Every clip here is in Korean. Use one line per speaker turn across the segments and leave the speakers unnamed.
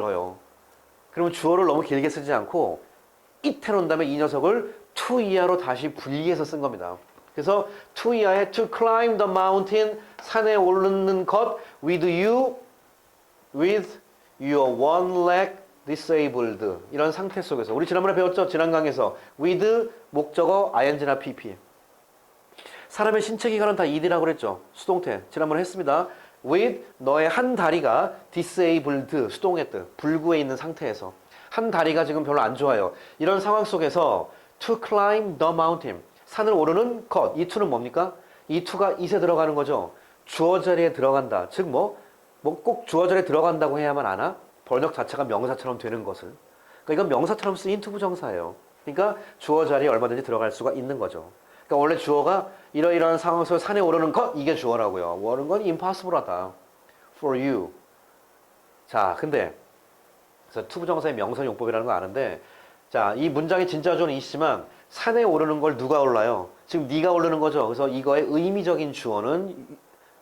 길어요. 그러면 주어를 너무 길게 쓰지 않고 it 해놓은 다음에 이 녀석을 to 이하로 다시 분리해서 쓴 겁니다. 그래서 to 이하에 to climb the mountain 산에 오르는 것 with you with your one leg disabled. 이런 상태 속에서. 우리 지난번에 배웠죠? 지난 강에서. with 목적어 ing나 pp. 사람의 신체 기관은 다 id라고 그랬죠? 수동태. 지난번에 했습니다 with 너의 한 다리가 disabled 수동의 뜻 불구에 있는 상태에서. 한 다리가 지금 별로 안 좋아요. 이런 상황 속에서 to climb the mountain 산을 오르는 것. 이 to는 뭡니까? 이 to가 it에 들어가는 거죠. 주어 자리에 들어간다. 즉 뭐 뭐 꼭 주어 자리에 들어간다고 해야만 하나? 번역 자체가 명사처럼 되는 것을. 그러니까 이건 명사처럼 쓰인 투부정사예요. 그러니까 주어 자리에 얼마든지 들어갈 수가 있는 거죠 그러니까 원래 주어가 이러이러한 상황 속에서 산에 오르는 것 이게 주어라고요. 오르는 건 impossible하다. for you. 자, 근데 그래서 투부정사의 명사 용법이라는 거 아는데 자, 이 문장의 진짜 주어는 이시지만 산에 오르는 걸 누가 올라요? 지금 네가 오르는 거죠. 그래서 이거의 의미적인 주어는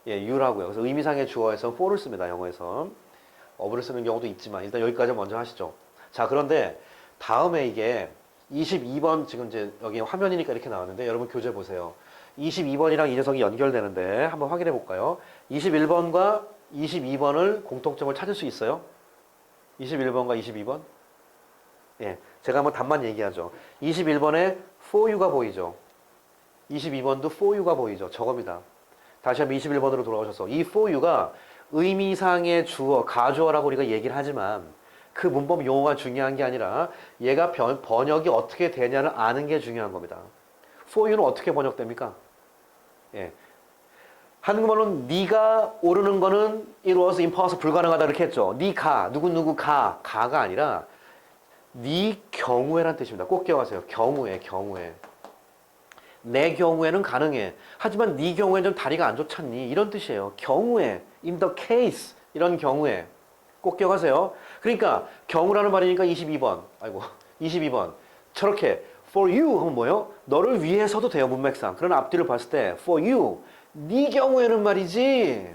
예, you라고요. 그래서 의미상의 주어에서 for를 씁니다. 영어에서. 어부를 쓰는 경우도 있지만 일단 여기까지 먼저 하시죠. 자, 그런데 다음에 이게 22번 지금 이제 여기 화면이니까 이렇게 나왔는데 여러분 교재 보세요. 22번이랑 이 녀석이 연결되는데 한번 확인해 볼까요? 21번과 22번을 공통점을 찾을 수 있어요? 21번과 22번? 예, 제가 한번 답만 얘기하죠. 21번에 for you가 보이죠. 22번도 for you가 보이죠. 저겁니다. 다시 한번 21번으로 돌아오셔서 이 for you가 의미상의 주어, 가주어라고 우리가 얘기를 하지만 그 문법 용어가 중요한 게 아니라 얘가 변- 번역이 어떻게 되냐를 아는 게 중요한 겁니다. for you는 어떻게 번역됩니까? 예. 한국말로는 네가 오르는 거는 it was impossible 불가능하다 이렇게 했죠. 네가 누구누구 가 가가 아니라 네 경우에란 뜻입니다. 꼭 기억하세요. 경우에 경우에 내 경우에는 가능해. 하지만 네 경우에는 좀 다리가 안 좋잖니 이런 뜻이에요. 경우에 in the case 이런 경우에 꼭 기억하세요. 그러니까 경우라는 말이니까 22번 아이고 22번 저렇게 for you 하면 뭐예요? 너를 위해서도 돼요 문맥상. 그런 앞뒤를 봤을 때 for you 네 경우에는 말이지.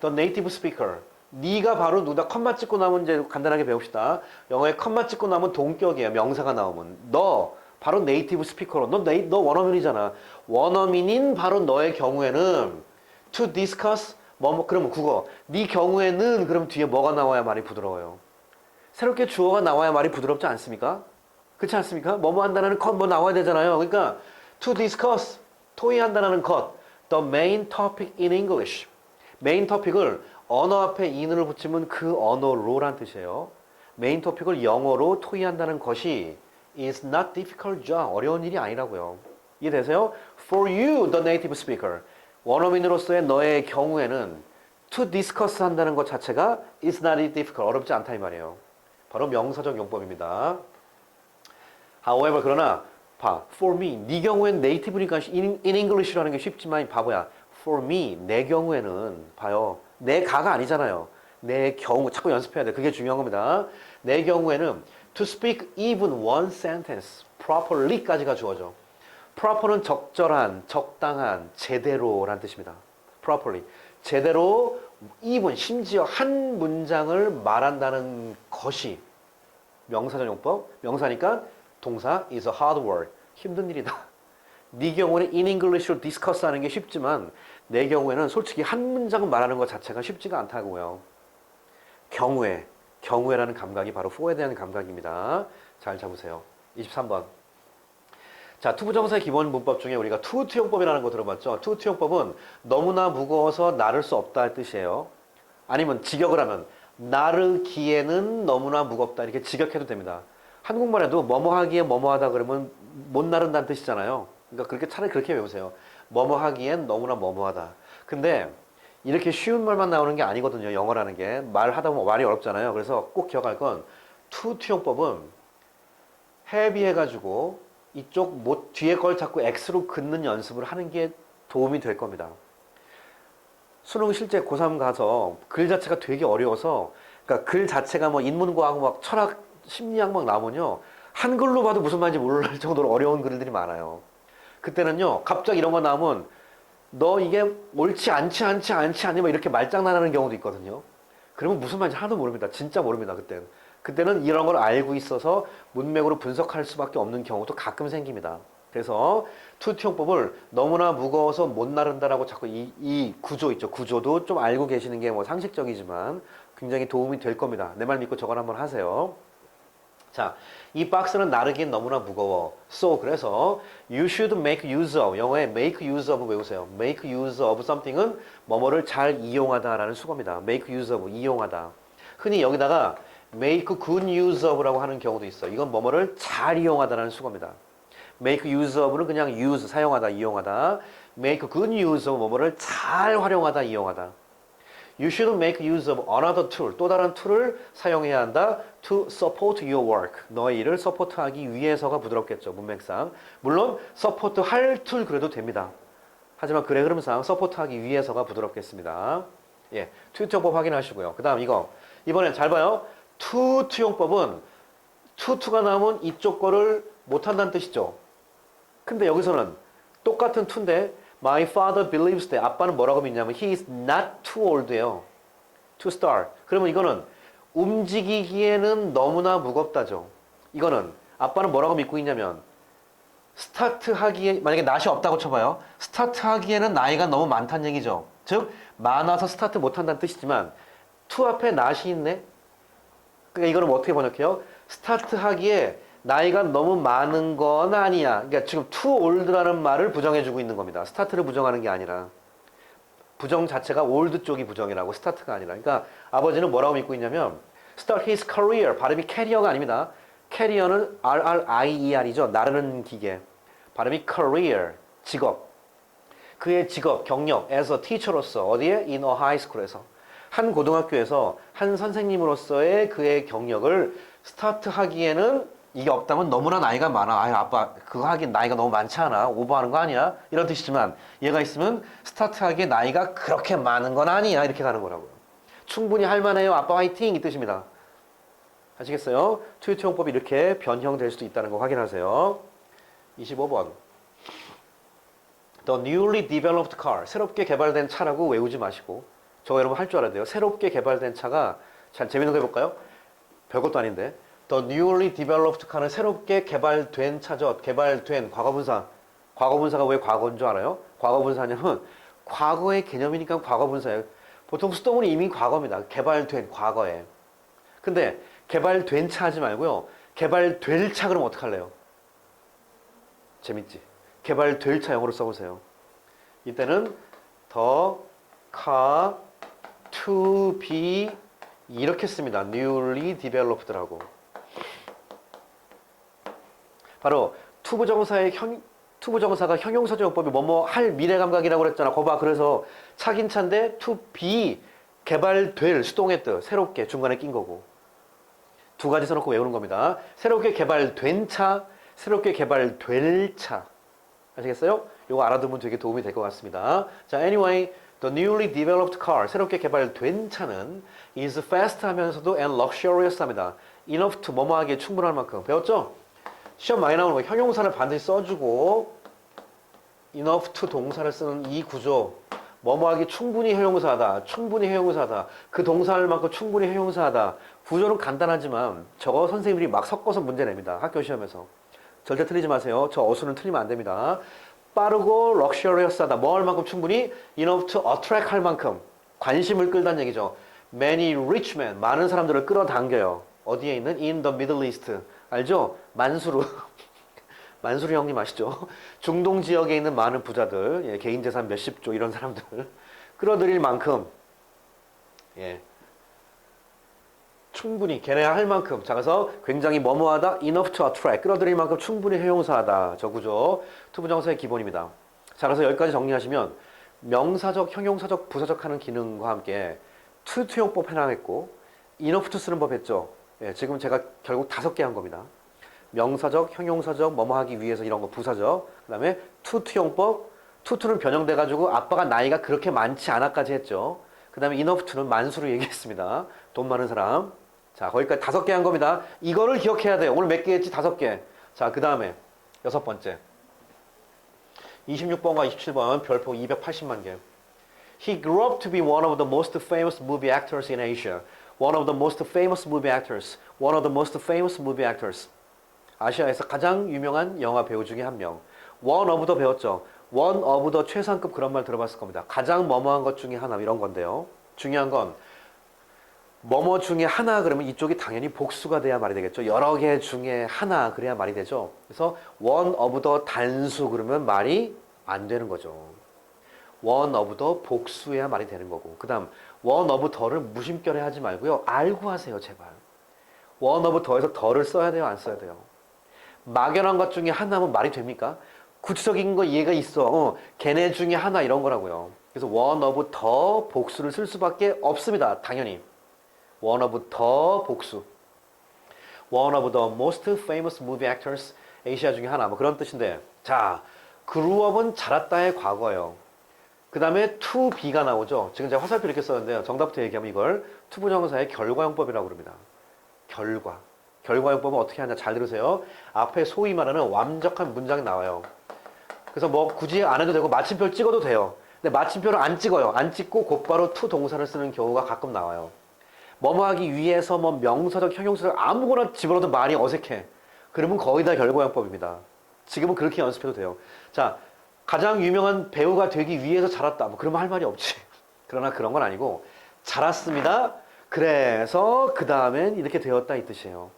The native speaker. 네가 바로 누다 컴마 찍고 나면 이제 간단하게 배웁시다. 영어에 컴마 찍고 나면 동격이에요. 명사가 나오면 너 바로 네이티브 스피커로 너, 네이, 너 원어민이잖아. 원어민인 바로 너의 경우에는 to discuss 뭐, 뭐 그러면 국어. 네 경우에는 그럼 뒤에 뭐가 나와야 말이 부드러워요. 새롭게 주어가 나와야 말이 부드럽지 않습니까? 그렇지 않습니까? 뭐뭐 한다는 것 뭐 나와야 되잖아요. 그러니까 to discuss 토의한다는 것 the main topic in English 메인 토픽을 언어 앞에 인을 붙이면 그 언어로란 뜻이에요. 메인 토픽을 영어로 토의한다는 것이 is not difficult job 어려운 일이 아니라고요. 이해되세요? For you, the native speaker 원어민으로서의 너의 경우에는 to discuss 한다는 것 자체가 is not difficult 어렵지 않다 이 말이에요. 바로 명사적 용법입니다. However 그러나 봐 for me 네 경우엔 네이티브니까 in, in English라는 게 쉽지만 바보야. For me 내 경우에는 봐요. 내 가가 아니잖아요. 내 경우 자꾸 연습해야 돼. 그게 중요한 겁니다. 내 경우에는 to speak even one sentence properly까지가 주어져 proper는 적절한 적당한 제대로란 뜻입니다 properly 제대로 even 심지어 한 문장을 말한다는 것이 명사적 용법 명사니까 동사 is a hard word. 힘든 일이다. 네 경우에는 in English로 discuss 하는 게 쉽지만 내 경우에는 솔직히 한 문장 말하는 것 자체가 쉽지가 않다고요. 경우에, 경우에라는 감각이 바로 for에 대한 감각입니다. 잘 잡으세요. 23번. 자, 투부정사의 기본 문법 중에 우리가 투투용법이라는 거 들어봤죠? 투투용법은 너무나 무거워서 나를 수 없다 할 뜻이에요. 아니면 직역을 하면 나르기에는 너무나 무겁다 이렇게 직역해도 됩니다. 한국말에도 뭐뭐 하기에 뭐뭐 하다 그러면 못 나른다는 뜻이잖아요. 그러니까 그렇게 차라리 그렇게 외우세요. 뭐뭐 하기엔 너무나 뭐뭐 하다. 근데 이렇게 쉬운 말만 나오는 게 아니거든요. 영어라는 게. 말하다 보면 말이 어렵잖아요. 그래서 꼭 기억할 건 투투용법은 헤비해가지고 이쪽 못 뒤에 걸 자꾸 X로 긋는 연습을 하는 게 도움이 될 겁니다. 수능 실제 고3 가서 글 자체가 되게 어려워서 그러니까 글 자체가 뭐 인문과학 막 철학 심리학 막 나오면요 한글로 봐도 무슨 말인지 모를 정도로 어려운 글들이 많아요. 그때는요 갑자기 이런 거 나오면 너 이게 옳지 않지 않지 않지 않니 막 이렇게 말장난하는 경우도 있거든요. 그러면 무슨 말인지 하나도 모릅니다. 진짜 모릅니다. 그때는. 그때는 이런 걸 알고 있어서 문맥으로 분석할 수밖에 없는 경우도 가끔 생깁니다. 그래서 투투용법을 너무나 무거워서 못 나른다라고 자꾸 이, 이 구조 있죠. 구조도 좀 알고 계시는 게 뭐 상식적이지만 굉장히 도움이 될 겁니다. 내 말 믿고 저걸 한번 하세요. 자, 이 박스는 나르기엔 너무나 무거워. So, 그래서 you should make use of. 영어에 make use of 외우세요. make use of something은 뭐뭐를 잘 이용하다라는 수거입니다. make use of, 이용하다. 흔히 여기다가 make good use of라고 하는 경우도 있어. 이건 뭐뭐를 잘 이용하다라는 수거입니다. make use of는 그냥 use, 사용하다, 이용하다. make good use of 뭐뭐를 잘 활용하다, 이용하다. You should make use of another tool. 또 다른 툴을 사용해야 한다. To support your work. 너의 일을 서포트하기 위해서가 부드럽겠죠. 문맥상. 물론 서포트 할 툴 그래도 됩니다. 하지만 글의 흐름상 서포트하기 위해서가 부드럽겠습니다. 예, 투투용법 확인하시고요. 그 다음 이거. 이번엔 잘 봐요. 투투용법은 투투가 나오면 이쪽 거를 못 한다는 뜻이죠. 근데 여기서는 똑같은 투인데 My father believes that 아빠는 뭐라고 믿냐면 he is not too old예요. To start. 그러면 이거는 움직이기에는 너무나 무겁다죠. 이거는 아빠는 뭐라고 믿고 있냐면 스타트 하기에 만약에 낯이 없다고 쳐봐요. 스타트 하기에는 나이가 너무 많다는 얘기죠. 즉 많아서 스타트 못한다는 뜻이지만 to 앞에 낯이 있네. 그러니까 이거는 뭐 어떻게 번역해요? 스타트 하기에 나이가 너무 많은 건 아니야. 그러니까 지금 too old라는 말을 부정해주고 있는 겁니다. 스타트를 부정하는 게 아니라. 부정 자체가 old 쪽이 부정이라고 스타트가 아니라. 그러니까 아버지는 뭐라고 믿고 있냐면 start his career. 발음이 캐리어가 아닙니다. 캐리어는 R-R-I-E-R이죠. 나르는 기계. 발음이 career. 직업. 그의 직업, 경력, as a teacher로서 어디에? in a high school에서. 한 고등학교에서 한 선생님으로서의 그의 경력을 스타트 하기에는 이게 없다면 너무나 나이가 많아. 아유, 아빠, 그거 하긴 나이가 너무 많지 않아? 오버하는 거 아니야? 이런 뜻이지만, 얘가 있으면 스타트하기에 나이가 그렇게 많은 건 아니야. 이렇게 가는 거라고요. 충분히 할만해요. 아빠 화이팅! 이 뜻입니다. 아시겠어요? 투유투용법이 이렇게 변형될 수도 있다는 거 확인하세요. 25번. The newly developed car. 새롭게 개발된 차라고 외우지 마시고. 저거 여러분 할 줄 알아야 돼요. 새롭게 개발된 차가, 잘 재밌는 거 해볼까요? 별것도 아닌데. The newly developed car는 새롭게 개발된 차죠. 개발된 과거분사. 과거분사가 왜 과거인 줄 알아요? 과거분사냐면 과거의 개념이니까 과거분사예요. 보통 수동은 이미 과거입니다. 개발된 과거에. 근데 개발된 차 하지 말고요. 개발될 차 그럼 어떡할래요? 재밌지? 개발될 차 영어로 써보세요. 이때는 the car to be 이렇게 씁니다. newly developed라고. 바로 투부정사의 형, 투부정사가 형용사정법이 뭐뭐 할 미래 감각이라고 그랬잖아. 거봐. 그래서 차긴 차인데 to be 개발될 수동의 뜻 새롭게 중간에 낀 거고. 두 가지 써놓고 외우는 겁니다. 새롭게 개발된 차, 새롭게 개발될 차. 아시겠어요? 이거 알아두면 되게 도움이 될 것 같습니다. 자, anyway, the newly developed car, 새롭게 개발된 차는 is fast 하면서도 and luxurious 합니다. enough to 뭐뭐 하기에 충분할 만큼. 배웠죠? 시험 많이 나오는 거 형용사를 반드시 써주고 enough to 동사를 쓰는 이 구조. 뭐뭐하기 충분히 형용사하다 충분히 형용사하다. 그 동사할 만큼 충분히 형용사하다. 구조는 간단하지만 저거 선생님들이 막 섞어서 문제 냅니다. 학교 시험에서. 절대 틀리지 마세요. 저 어수는 틀리면 안 됩니다 빠르고 럭셔리어스하다 뭐 할 만큼 충분히 enough to attract 할 만큼 관심을 끌다는 얘기죠 many rich men 많은 사람들을 끌어당겨요 어디에 있는 in the Middle East 알죠? 만수르. 만수르 형님 아시죠? 중동 지역에 있는 많은 부자들, 예, 개인 재산 몇십 조 이런 사람들 끌어들일 만큼 예. 충분히 걔네 할 만큼 작아서 굉장히 뭐뭐하다 enough to attract 끌어들일 만큼 충분히 해용사하다 저 구조 투부정사의 기본입니다. 자 그래서 여기까지 정리하시면 명사적, 형용사적, 부사적 하는 기능과 함께 투투용법 해당했고 enough to 쓰는 법 했죠. 예, 지금 제가 결국 다섯 개 한 겁니다. 명사적, 형용사적, 뭐뭐 하기 위해서 이런 거 부사적. 그 다음에 투투용법. 투투는 변형돼 가지고 아빠가 나이가 그렇게 많지 않아까지 했죠. 그 다음에 enough to는 만수로 얘기했습니다. 돈 많은 사람. 자, 거기까지 다섯 개 한 겁니다. 이거를 기억해야 돼요. 오늘 몇 개 했지? 다섯 개. 자, 그 다음에 여섯 번째. 26번과 27번 별표 280만 개. He grew up to be one of the most famous movie actors in Asia. One of the most famous movie actors. One of the most famous movie actors. 아시아에서 가장 유명한 영화 배우 중에 한 명. 원 오브 더 배웠죠. 원 오브 더 최상급 그런 말 들어봤을 겁니다. 가장 뭐뭐한 것 중에 하나 이런 건데요. 중요한 건 뭐뭐 중에 하나 그러면 이쪽이 당연히 복수가 돼야 말이 되겠죠. 여러 개 중에 하나 그래야 말이 되죠. 그래서 원 오브 더 단수 그러면 말이 안 되는 거죠. 원 오브 더 복수해야 말이 되는 거고. 그다음 원 오브 더를 무심결에 하지 말고요. 알고 하세요, 제발. 원 오브 더에서 더를 써야 돼요, 안 써야 돼요? 막연한 것 중에 하나면 말이 됩니까? 구체적인 거 이해가 있어. 어, 걔네 중에 하나 이런 거라고요. 그래서 원 오브 더 복수를 쓸 수밖에 없습니다. 당연히. 원 오브 더 복수. One of the most famous movie actors 아시아 중에 하나 뭐 그런 뜻인데 자 grew up은 자랐다의 과거예요. 그 다음에 to be가 나오죠. 지금 제가 화살표 이렇게 썼는데요. 정답부터 얘기하면 이걸 투부정사의 결과용법이라고 그럽니다. 결과. 결과용법은 어떻게 하냐 잘 들으세요. 앞에 소위 말하는 완벽한 문장이 나와요. 그래서 뭐 굳이 안 해도 되고 마침표를 찍어도 돼요. 근데 마침표를 안 찍어요. 안 찍고 곧바로 to 동사를 쓰는 경우가 가끔 나와요. 뭐뭐 하기 위해서 뭐 명사적 형용사를 아무거나 집어넣어도 말이 어색해. 그러면 거의 다 결과용법입니다. 지금은 그렇게 연습해도 돼요. 자, 가장 유명한 배우가 되기 위해서 자랐다. 뭐 그러면 할 말이 없지. 그러나 그런 건 아니고 자랐습니다. 그래서 그 다음엔 이렇게 되었다 이 뜻이에요.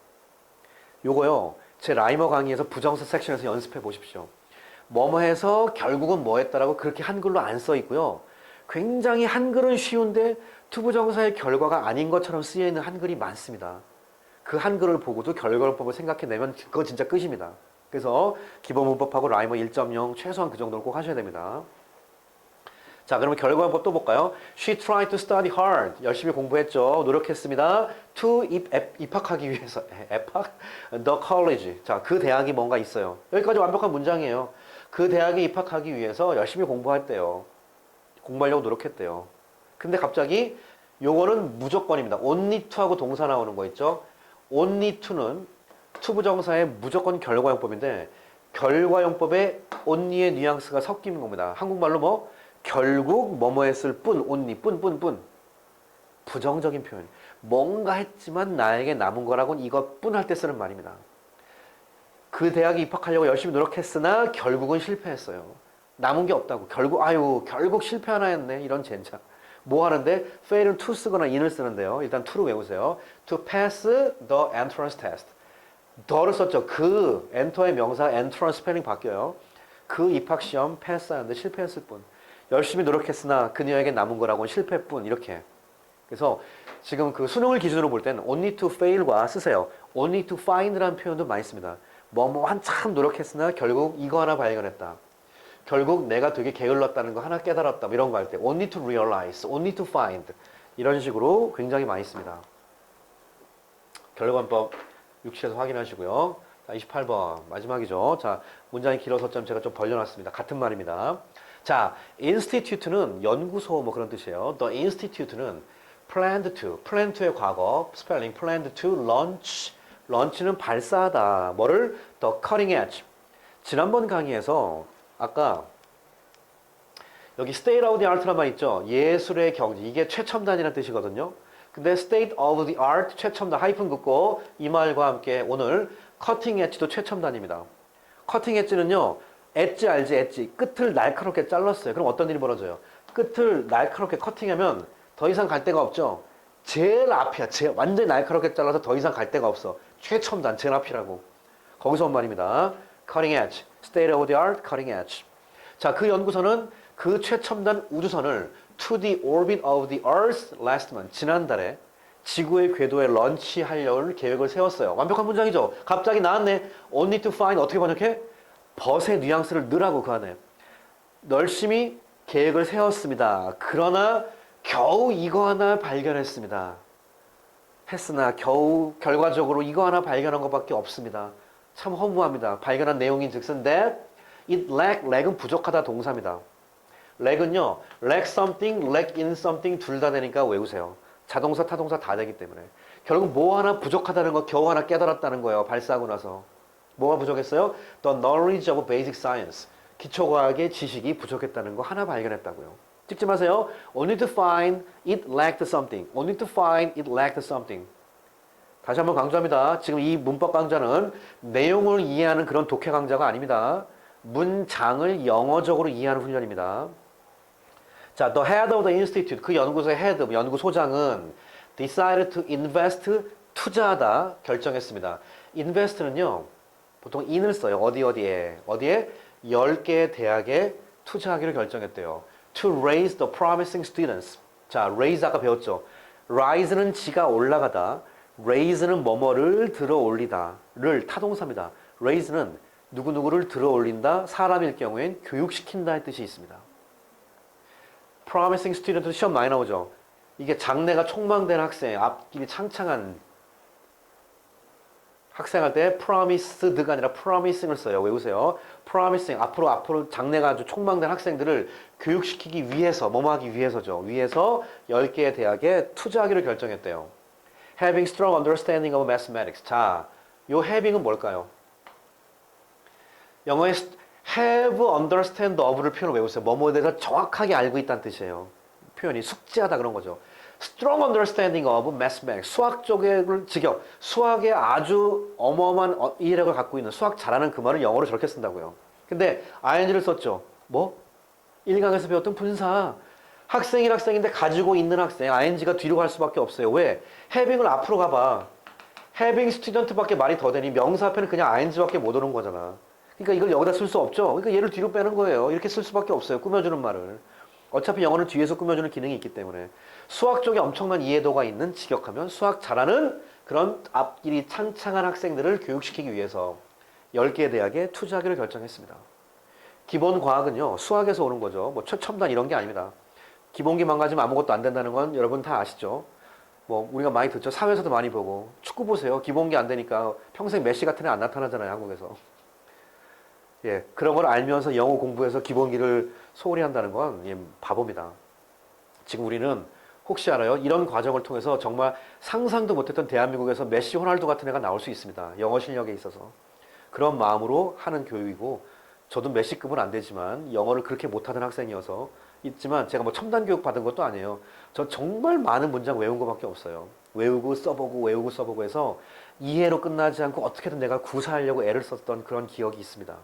요거요. 제 라이머 강의에서 부정사 섹션에서 연습해 보십시오. 뭐뭐 해서 결국은 뭐 했다라고 그렇게 한글로 안 써 있고요. 굉장히 한글은 쉬운데 투부정사의 결과가 아닌 것처럼 쓰여 있는 한글이 많습니다. 그 한글을 보고도 결과법을 생각해내면 그건 진짜 끝입니다. 그래서 기본 문법하고 라이머 1.0 최소한 그 정도는 꼭 하셔야 됩니다. 자, 그러면 결과문법 또 볼까요? She tried to study hard. 열심히 공부했죠. 노력했습니다. To 입, 앱, 입학하기 위해서. 입학? The college. 자, 그 대학이 뭔가 있어요. 여기까지 완벽한 문장이에요. 그 대학에 입학하기 위해서 열심히 공부했대요. 공부하려고 노력했대요. 근데 갑자기 요거는 무조건입니다. only to하고 동사 나오는 거 있죠? only to는 투부정사의 무조건 결과용법인데 결과용법에 only의 뉘앙스가 섞이는 겁니다. 한국말로 뭐 결국 뭐뭐 했을 뿐 only 뿐뿐 뿐. 부정적인 표현. 뭔가 했지만 나에게 남은 거라고는 이것뿐 할 때 쓰는 말입니다. 그 대학에 입학하려고 열심히 노력했으나 결국은 실패했어요. 남은 게 없다고. 결국 아유 결국 실패 하나 했네. 이런 젠장. 뭐 하는데 fail은 to 쓰거나 in을 쓰는데요. 일단 to를 외우세요. To pass the entrance test. 더를 썼죠. 그 엔터의 명사 entrance 스펠링 바뀌어요. 그 입학 시험 패스하는데 실패했을 뿐. 열심히 노력했으나 그녀에게 남은 거라고는 실패뿐 이렇게. 그래서 지금 그 수능을 기준으로 볼 때는 only to fail과 쓰세요. only to find라는 표현도 많이 씁니다. 뭐뭐 한참 노력했으나 결국 이거 하나 발견했다. 결국 내가 되게 게을렀다는 거 하나 깨달았다. 뭐 이런 거 할 때 only to realize, only to find 이런 식으로 굉장히 많이 씁니다. 결과문법 6시에서 확인하시고요. 자, 28번 마지막이죠. 자, 문장이 길어서 좀 제가 좀 벌려놨습니다. 같은 말입니다. 자, institute는 연구소 뭐 그런 뜻이에요. The institute는 planned to, plan to의 과거, 스펠링 planned to launch, launch는 발사하다. 뭐를 the cutting edge. 지난번 강의에서 아까 여기 state of the art란 말 있죠. 예술의 경지. 이게 최첨단이라는 뜻이거든요. 근데 state of the art 최첨단 하이픈 긋고 이 말과 함께 오늘 cutting edge도 최첨단입니다. cutting edge는요. 엣지 알지 엣지 끝을 날카롭게 잘랐어요. 그럼 어떤 일이 벌어져요? 끝을 날카롭게 커팅하면 더 이상 갈 데가 없죠. 제일 앞이야. 제일 완전히 날카롭게 잘라서 더 이상 갈 데가 없어. 최첨단 제일 앞이라고. 거기서 온 말입니다. Cutting edge, state of the art, cutting edge. 자, 그 연구소는 그 최첨단 우주선을 to the orbit of the Earth last month 지난달에 지구의 궤도에 런치하려는 계획을 세웠어요. 완벽한 문장이죠. 갑자기 나왔네. Only to find 어떻게 번역해? 벗의 뉘앙스를 넣으라고 그 안에. 열심히 계획을 세웠습니다. 그러나 겨우 이거 하나 발견했습니다. 했으나 겨우 결과적으로 이거 하나 발견한 것밖에 없습니다. 참 허무합니다. 발견한 내용인 즉슨 that it lack, lack은 부족하다 동사입니다. lack은요, lack something, lack in something 둘 다 되니까 외우세요. 자동사, 타동사 다 되기 때문에. 결국 뭐 하나 부족하다는 거 겨우 하나 깨달았다는 거예요. 발사하고 나서. 뭐가 부족했어요? The knowledge of basic science. 기초과학의 지식이 부족했다는 거 하나 발견했다고요. 찍지 마세요. Only to find it lacked something. Only to find it lacked something. 다시 한번 강조합니다. 지금 이 문법 강좌는 내용을 이해하는 그런 독해 강좌가 아닙니다. 문장을 영어적으로 이해하는 훈련입니다. 자, the head of the institute, 그 연구소의 head, 연구 소장은 decided to invest, 투자하다 결정했습니다. invest는요, 보통 in을 써요. 어디 어디에, 어디에 10개의 대학에 투자하기로 결정했대요. to raise the promising students. 자, raise 아까 배웠죠. rise는 지가 올라가다, raise는 뭐뭐를 들어 올리다를 타동사입니다. raise는 누구누구를 들어 올린다, 사람일 경우엔 교육시킨다의 뜻이 있습니다. promising student 시험 많이 나오죠. 이게 장래가 촉망된 학생, 앞길이 창창한 학생할 때 promised가 아니라 promising을 써요. 외우세요. promising 앞으로 앞으로 장래가 아주 촉망된 학생들을 교육시키기 위해서 뭐뭐 하기 위해서죠. 위해서 10개의 대학에 투자하기로 결정했대요. Having strong understanding of mathematics. 자, 요 having은 뭘까요? 영어에 have understand of를 표현을 외우세요. 뭐뭐에 대해서 정확하게 알고 있다는 뜻이에요. 표현이 숙지하다 그런 거죠. strong understanding of mathematics. 수학 쪽의 직역. 수학에 아주 어마어마한 어- 이해력을 갖고 있는 수학 잘하는 그 말을 영어로 저렇게 쓴다고요. 근데 ing를 썼죠. 뭐? 1강에서 배웠던 분사. 학생이 학생인데 가지고 있는 학생. ing가 뒤로 갈 수밖에 없어요. 왜? having을 앞으로 가봐. having student밖에 말이 더 되니 명사 앞에는 그냥 ing밖에 못 오는 거잖아. 그러니까 이걸 여기다 쓸 수 없죠. 그러니까 얘를 뒤로 빼는 거예요. 이렇게 쓸 수밖에 없어요. 꾸며주는 말을. 어차피 영어는 뒤에서 꾸며주는 기능이 있기 때문에 수학 쪽에 엄청난 이해도가 있는 직역하면 수학 잘하는 그런 앞길이 창창한 학생들을 교육시키기 위해서 10개의 대학에 투자하기를 결정했습니다. 기본 과학은요, 수학에서 오는 거죠. 뭐 최첨단 이런 게 아닙니다. 기본기 망가지면 아무것도 안 된다는 건 여러분 다 아시죠? 뭐 우리가 많이 듣죠. 사회에서도 많이 보고 축구 보세요. 기본기 안 되니까 평생 메시 같은 애 안 나타나잖아요, 한국에서. 예, 그런 걸 알면서 영어 공부해서 기본기를 소홀히 한다는 건 예, 바보입니다. 지금 우리는 혹시 알아요? 이런 과정을 통해서 정말 상상도 못했던 대한민국에서 메시, 호날두 같은 애가 나올 수 있습니다. 영어 실력에 있어서. 그런 마음으로 하는 교육이고 저도 메시급은 안 되지만 영어를 그렇게 못하던 학생이어서 있지만 제가 뭐 첨단 교육 받은 것도 아니에요. 저 정말 많은 문장 외운 것밖에 없어요. 외우고 써보고 외우고 써보고 해서 이해로 끝나지 않고 어떻게든 내가 구사하려고 애를 썼던 그런 기억이 있습니다.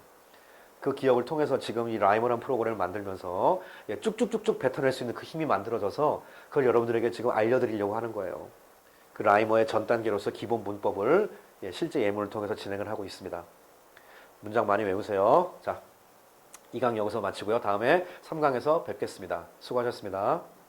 그 기억을 통해서 지금 이 라이머란 프로그램을 만들면서 예, 쭉쭉쭉쭉 뱉어낼 수 있는 그 힘이 만들어져서 그걸 여러분들에게 지금 알려드리려고 하는 거예요. 그 라이머의 전 단계로서 기본 문법을 예, 실제 예문을 통해서 진행을 하고 있습니다. 문장 많이 외우세요. 자, 2강 여기서 마치고요. 다음에 3강에서 뵙겠습니다. 수고하셨습니다.